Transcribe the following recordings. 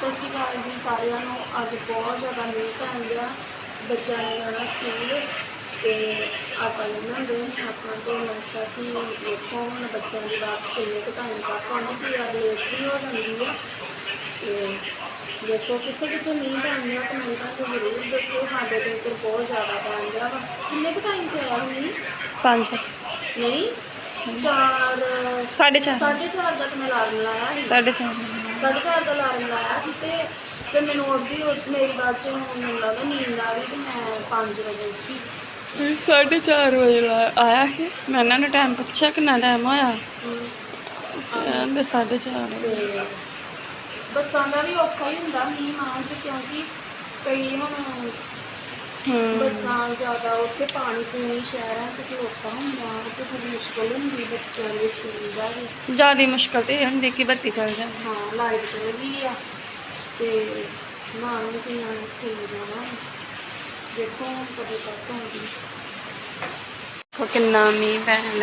ਸਤਿ ਸ਼੍ਰੀ ਅਕਾਲ ਜੀ ਸਾਰਿਆਂ ਨੂੰ। ਅੱਜ ਬਹੁਤ ਜ਼ਿਆਦਾ ਮੀਂਹ ਪੈਣ ਗਿਆ ਬੱਚਿਆਂ ਨੇ ਜਾਣਾ ਸਕੂਲ ਤੇ ਆਪਾਂ ਇਹਨਾਂ ਦੇ ਆਪਾਂ ਤੋਂ ਨਕਸ਼ਾ ਕਿ ਦੇਖੋ ਹੁਣ ਬੱਚਿਆਂ ਦੀ ਬੱਸ ਕਿੰਨੇ ਕੁ ਟਾਈਮ ਤੱਕ ਆਉਂਦੀ ਕਿ ਯਾਰ ਲੇਟ ਵੀ ਹੋ ਜਾਂਦੀ ਆ। ਤੇ ਦੇਖੋ ਕਿੱਥੇ ਕਿੱਥੇ ਮੀਂਹ ਪੈਂਦਾ ਕਮੈਂਟਾਂ 'ਚ ਜ਼ਰੂਰ ਦੱਸੋ ਸਾਡੇ ਤੇ ਇੱਧਰ ਬਹੁਤ ਜ਼ਿਆਦਾ ਪੈਂਦਾ ਵਾ। ਕਿੰਨੇ ਕੁ ਟਾਈਮ ਤੇ ਆਇਆ ਮੀਂਹ? ਪੰਜ। ਨਹੀਂ ਚਾਰ ਸਾਢੇ ਚਾਰ। ਸਾਢੇ ਚਾਰ ਦਾ ਤਾਂ ਮੈਂ ਅਲਾਰਮ ਲਾਇਆ ਸੀ। ਸਾਢੇ ਚਾਰ। ਸਾਢੇ ਚਾਰ ਦਾ ਅਲਾਰਮ ਲਾਇਆ ਸੀ। ਤੇ ਮੈਨੂੰ ਉੱਠਦੀ ਉੱਠ ਮੇਰੀ ਬਾਅਦ ਚੋਂ ਮੈਨੂੰ ਲੱਗਦਾ ਨੀਂਦ ਆ ਗਈ ਤੇ ਮੈਂ 5 ਵਜੇ ਉੱਠੀ। ਸਾਢੇ ਚਾਰ ਵਜੇ ਲਾ- ਆਇਆ ਸੀ। ਮੈਂ ਇਹਨਾਂ ਨੂੰ ਟਾਈਮ ਪੁੱਛਿਆ ਕਿੰਨਾ ਟਾਈਮ ਹੋਇਆ। ਹਮ, ਕਹਿੰਦੇ ਸਾਢੇ ਚਾਰ ਤੇ ਬੱਸਾਂ ਦਾ ਵੀ ਔਖਾ ਹੀ ਹੁੰਦਾ ਮੀਂਹ ਮਾਂ ਚ ਕਿਉਂਕਿ ਕਈ ਹੁਣ ਹੂੰ। ਬੱਸਾਂ ਜ਼ਿਆਦਾ ਉੱਥੇ ਪਾਣੀ ਪੂਣੀ ਸ਼ਹਿਰਾਂ ਚ ਤੇ ਔਖਾ ਹੁੰਦਾ ਤੇ ਫਿਰ ਮੁਸ਼ਕਲ ਹੁੰਦੀ ਬੱਚਿਆਂ ਦੇ ਸਕੂਲ ਦਾ ਵੀ। ਜ਼ਿਆਦਾ ਮੁਸ਼ਕਲ ਤੇ ਇਹ ਹੁੰਦੀ ਕਿ ਬੱਤੀ ਚੱਲ ਜਾਂਦੀ। ਹਾਂ ਲਾਈਟ ਚਲ ਗਈ ਆ। ਤੇ ਮਾਂ ਨੂੰ ਕਿੰਨਾ ਸਕੂਲ ਜਾਣਾ ਦੇਖੋ ਹੁਣ ਕਦੋਂ ਤੱਕ ਆਉਂਦੀ। ਦੇਖੋ ਕਿੰਨਾ ਮੀਂਹ ਪੈਣ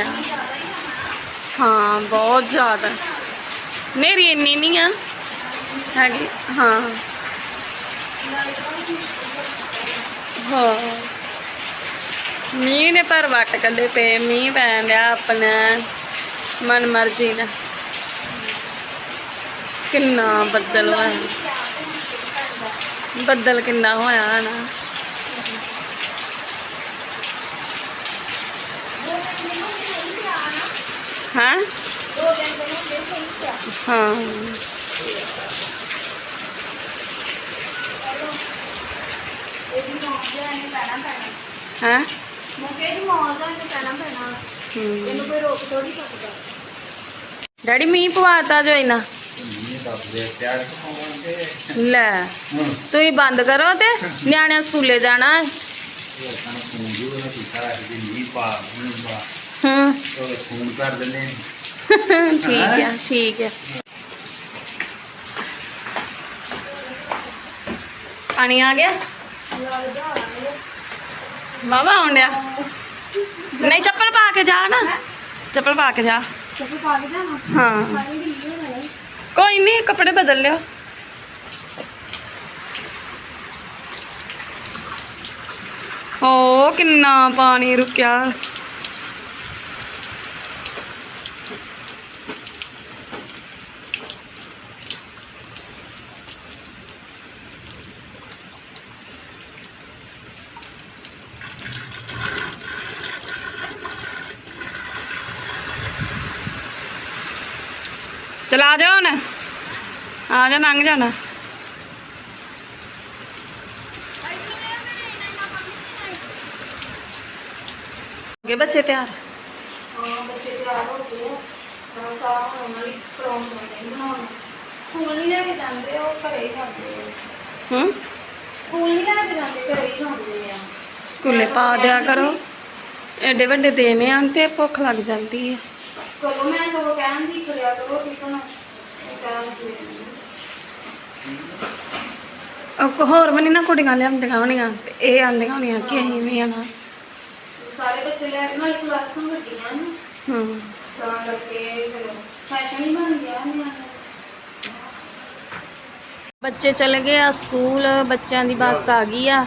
ਹਾਂ, ਬਹੁਤ ਜ਼ਿਆਦਾ। ਨੇਰੀ ਇੰਨੀ ਨਹੀਂ ਆ। ਹੈਗੀ, ਹਾਂ। ਹਾਂ। ਮੀਂਹ ਨੇ ਪਰ ਵੱਟ ਕੱਢੇ ਪਏ। ਮੀਂਹ ਪੈਣ ਡਿਆ ਆਪਣਾ ਮਨ ਮਰਜ਼ੀ ਨਾਲ। ਕਿੰਨਾ ਬੱਦਲ ਹੋਇਆ। ਬੱਦਲ ਕਿੰਨਾ ਹੋਇਆ ਨਾ ਹਾਂ? ਹਾਂ। ਇਹਦੀ ਹਾਂ? ਮੈਂ ਕਿਹਾ ਮੌਜ ਹੈ। ਇਹਨੂੰ ਪੈਣਾ ਇਹਨੂੰ ਕੋਈ ਰੋਕ ਥੋੜੀ ਸਕਦਾ ਡੈਡੀ ਮੀਂਹ ਪਵਾਤਾ ਜੋ ਇਹਨਾਂ ਲੈ ਤੁਸੀਂ ਬੰਦ ਕਰੋ ਤੇ ਨਿਆਣਿਆਂ ਸਕੂਲੇ ਜਾਣਾ ਹੈ। ਹੂੰ। ਠੀਕ ਹੈ ਠੀਕ ਹੈ। ਪਾਣੀ ਆ ਗਿਆ? ਬਾਬਾ ਆਉਂਦਿਆ ਨਹੀਂ ਚੱਪਲ ਪਾ ਕੇ ਜਾ ਨਾ। ਚੱਪਲ ਪਾ ਕੇ ਜਾ। ਚੱਪਲ ਪਾ ਕੇ ਲੀਰ ਹੈ। ਕੋਈ ਨਹੀਂ ਕੱਪੜੇ ਬਦਲ ਲਿਓ। ਓ ਕਿੰਨਾ ਪਾਣੀ ਰੁਕਿਆ। ਚਲਾ ਜਾ ਹੁਣ। ਆ ਜਾ ਲੰਘ ਜਾਣਾ ਗੇ ਬੱਚੇ ਹਾਂ ਬੱਚੇ ਤਿਆਰ ਹੋ ਗਏ ਆ। ਸਾਰਾ ਸਾਰਾ ਹੁਣ ਉਹਨਾਂ ਲਈ ਪ੍ਰੋਗਰਾਮ ਨਹੀਂ ਬਣਾਉਣਾ ਸਕੂਲ ਨਹੀਂ ਲੈ ਕੇ ਜਾਂਦੇ ਉਹ ਘਰੇ ਹੀ ਖਾਂਦੇ ਆ। ਹੂੰ? ਸਕੂਲ ਨਹੀਂ ਲੈ ਕੇ ਜਾਂਦੇ ਘਰੇ ਹੀ ਖਾਂਦੇ ਆ। ਸਕੂਲੇ ਪਾ ਦਿਆ ਕਰੋ। ਐਡੇ ਵੱਡੇ ਦੇਣੇ ਆਂ ਤੇ ਭੁੱਖ ਲੱਗ ਜਾਂਦੀ ਹੈ ਕਦੋਂ ਮੈਂ ਸਗੋਂ ਕਹਿਣ ਦੀ ਕਰਿਆ ਕਰੋ ਟਿਫਨ ਉਹ ਕਹਿਣ ਦੀ ਉਹ ਹੋਰ ਵੀ ਨੀ ਨਾ ਕੁੜੀਆਂ ਲਿਆਉਂਦੀਆਂ ਹੋਣੀਆਂ ਤੇ ਇਹ ਆਂਦੀਆਂ ਹੋਣੀਆਂ ਕਿ ਅਸੀਂ ਵੀ ਆਣਾ ਸਾਰੇ ਬੱਚੇ ਲੈ ਕੇ ਨਾਲ ਕਲਾਸਾਂ ਵੱਡੀਆਂ ਨੇ। ਹੂੰ। ਤਾਂ ਕਰਕੇ ਫਿਰ ਫੈਸ਼ਨ ਹੀ ਬਣ ਗਿਆ ਨਿਆਣਿਆਂ ਦਾ। ਬੱਚੇ ਚਲੇ ਗਏ ਆ ਸਕੂਲ ਬੱਚਿਆਂ ਦੀ ਬੱਸ ਆ ਗਈ ਆ।